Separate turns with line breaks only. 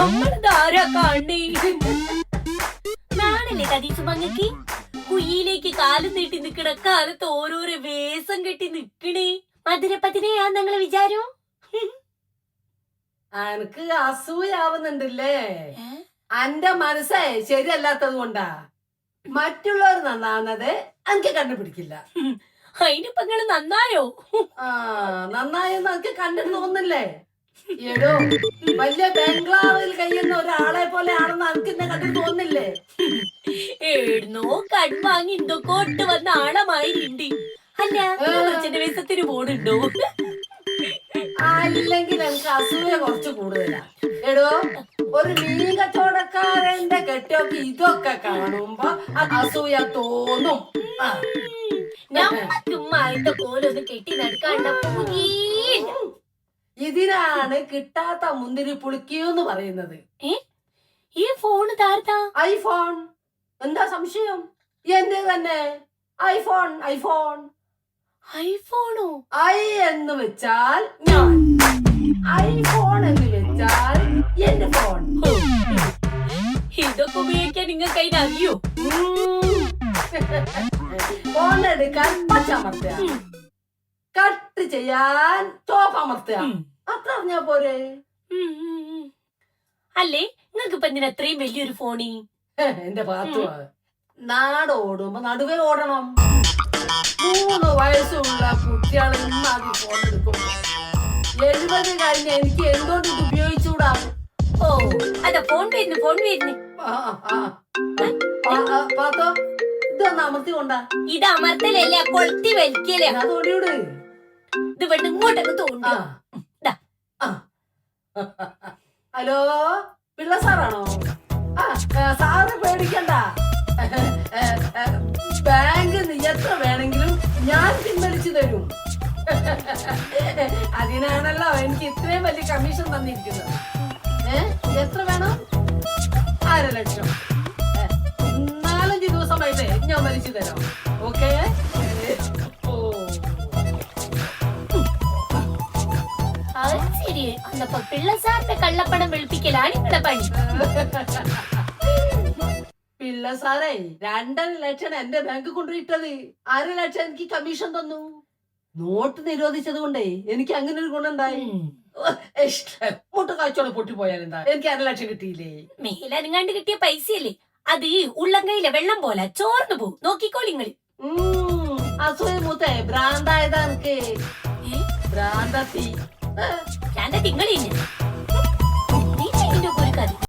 നമ്മളിതാരാ കാണേ നാണല്ലേ കതീച്ചു മങ്ങക്ക് കുയിലേക്ക് കാലം നീട്ടി നിക്കണ കാലത്ത് ഓരോരോ വേഷം കെട്ടി നിക്കണേ. മധുരപ്പതിനെയാ നിങ്ങളെ വിചാരം?
അനക്ക് അസൂയാവുന്നുണ്ടല്ലേ? അന്റെ മനസ്സേ ശരിയല്ലാത്തത് കൊണ്ടാ. മറ്റുള്ളവർ നന്നാവുന്നത് എനിക്ക് കണ്ടുപിടിക്കില്ല.
അതിനിപ്പങ്ങൾ നന്നായോ?
ആ നന്നായെന്ന് എനിക്ക് കണ്ടിട്ട് തോന്നില്ലേ എടോ വലിയ ബംഗ്ലാവിൽ കഴിയുന്ന ഒരാളെ പോലെ ആണെന്ന് എനിക്ക് എന്നെ കണ്ടിട്ട് തോന്നില്ലേ
എഴുന്നോ കൺവാങ്ങി ഇന്തൊക്കോട്ട് വന്ന ആളമായിട്ടുണ്ട് അല്ല അച്ഛന്റെ വേഷത്തിന് പോണുണ്ടോ
അല്ലെങ്കിൽ എനിക്ക് അസൂയ കുറച്ച് കൂടുതലാ. എടോ ഒരു മീൻ കച്ചവടക്കാരന്റെ കെട്ടിയൊക്കെ ഇതൊക്കെ കാണുമ്പോ അസൂയ തോന്നും.
നമ്മക്ക് ഉമ്മായത്തെ പോലൊന്ന് കെട്ടി നടക്കാണ്ടപ്പോ
ഇതിനാണ് കിട്ടാത്ത മുന്തിരി പുളിക്കൂന്ന് പറയുന്നത്.
ഈ ഫോൺ
ഐഫോൺ. എന്താ സംശയം? എന്റെ തന്നെ? IPhone iPhone.
ഐഫോണോ?
ഐ എന്ന് വെച്ചാൽ ഞാൻ. ഐഫോൺ എന്ന് വെച്ചാൽ എന്റെ ഫോൺ.
ഇതൊക്കെ ഉപയോഗിക്കാൻ നിങ്ങൾക്ക് അതിന് അറിയോ
ഫോൺ എടുക്കാൻ പച്ചമർത്തുക. കട്ട് ചെയ്യാൻ ചോപ്പമർത്തുക. അത്ര അറിഞ്ഞാ പോരെ.
അല്ലേ? നിങ്ങൾക്ക് ഇപ്പൊ എന്തിനാ അത്രയും വലിയൊരു ഫോണി?
എന്റെ പാത്തു നാട് ഓടുമ്പോ നടുവേ ഓടണം. മൂന്ന് വയസ്സുള്ള കുട്ടികൾ ഇന്നാദ്യം ഫോൺ എടുക്കും എഴുപത് കഴിഞ്ഞ എനിക്ക് എന്തുകൊണ്ട് ഇത് ഉപയോഗിച്ചുകൂടാ
ഓ അതെ ഫോൺ വരുന്നു ഫോൺ വരുന്നു.
പാത്തോ ഇതൊന്ന് അമർത്തി കൊണ്ടാ.
ഇത് അമർത്തലല്ലേ കൊളുത്തി വലിക്കലേ.
അതോടിയോട്
ഇങ്ങോട്ടൊക്കെ തോണ്ടി.
ഹലോ പിള്ള സാറാണോ? സാറ് പേടിക്കണ്ട. ബാങ്കിൽ നിന്ന് എത്ര വേണമെങ്കിലും ഞാൻ പിൻവലിച്ചു തരും. അതിനാണല്ലോ എനിക്ക് ഇത്രയും വലിയ കമ്മീഷൻ തന്നിരിക്കുന്നത്. എത്ര വേണം? അര ലക്ഷം. നാലഞ്ച് ദിവസമായിട്ട് ഞാൻ വലിച്ചു തരാം.
അന്നപ്പോ പിള്ള സാറിന്റെ കള്ളപ്പണം വെളുപ്പിക്കലാണ് ഇവിടെ പണി.
പിള്ളസാറേ രണ്ടര ലക്ഷം എന്റെ ബാങ്ക് കൊണ്ടുപോയിട്ടത് അര ലക്ഷം എനിക്ക് കമ്മീഷൻ തന്നു. നോട്ട് നിരോധിച്ചത് കൊണ്ടേ എനിക്ക് അങ്ങനെ ഒരു ഗുണമുണ്ടായി. മുട്ട് കാച്ചോടെ പൊട്ടിപ്പോയാൽ എന്താ? എനിക്ക് അര ലക്ഷം കിട്ടിയില്ലേ?
മേലനങ്ങാണ്ട് കിട്ടിയ പൈസയല്ലേ? അത് ഉള്ളങ്കയിലെ വെള്ളം പോലെ ചോർന്നു പോകും. നോക്കിക്കോളിങ്ങൾ
ഉം, അസൂയ മൂത്തേ ഭ്രാന്തായതാ എനിക്ക് ഭ്രാന്തത്തി
ഞാൻ തിങ്ങളില്ല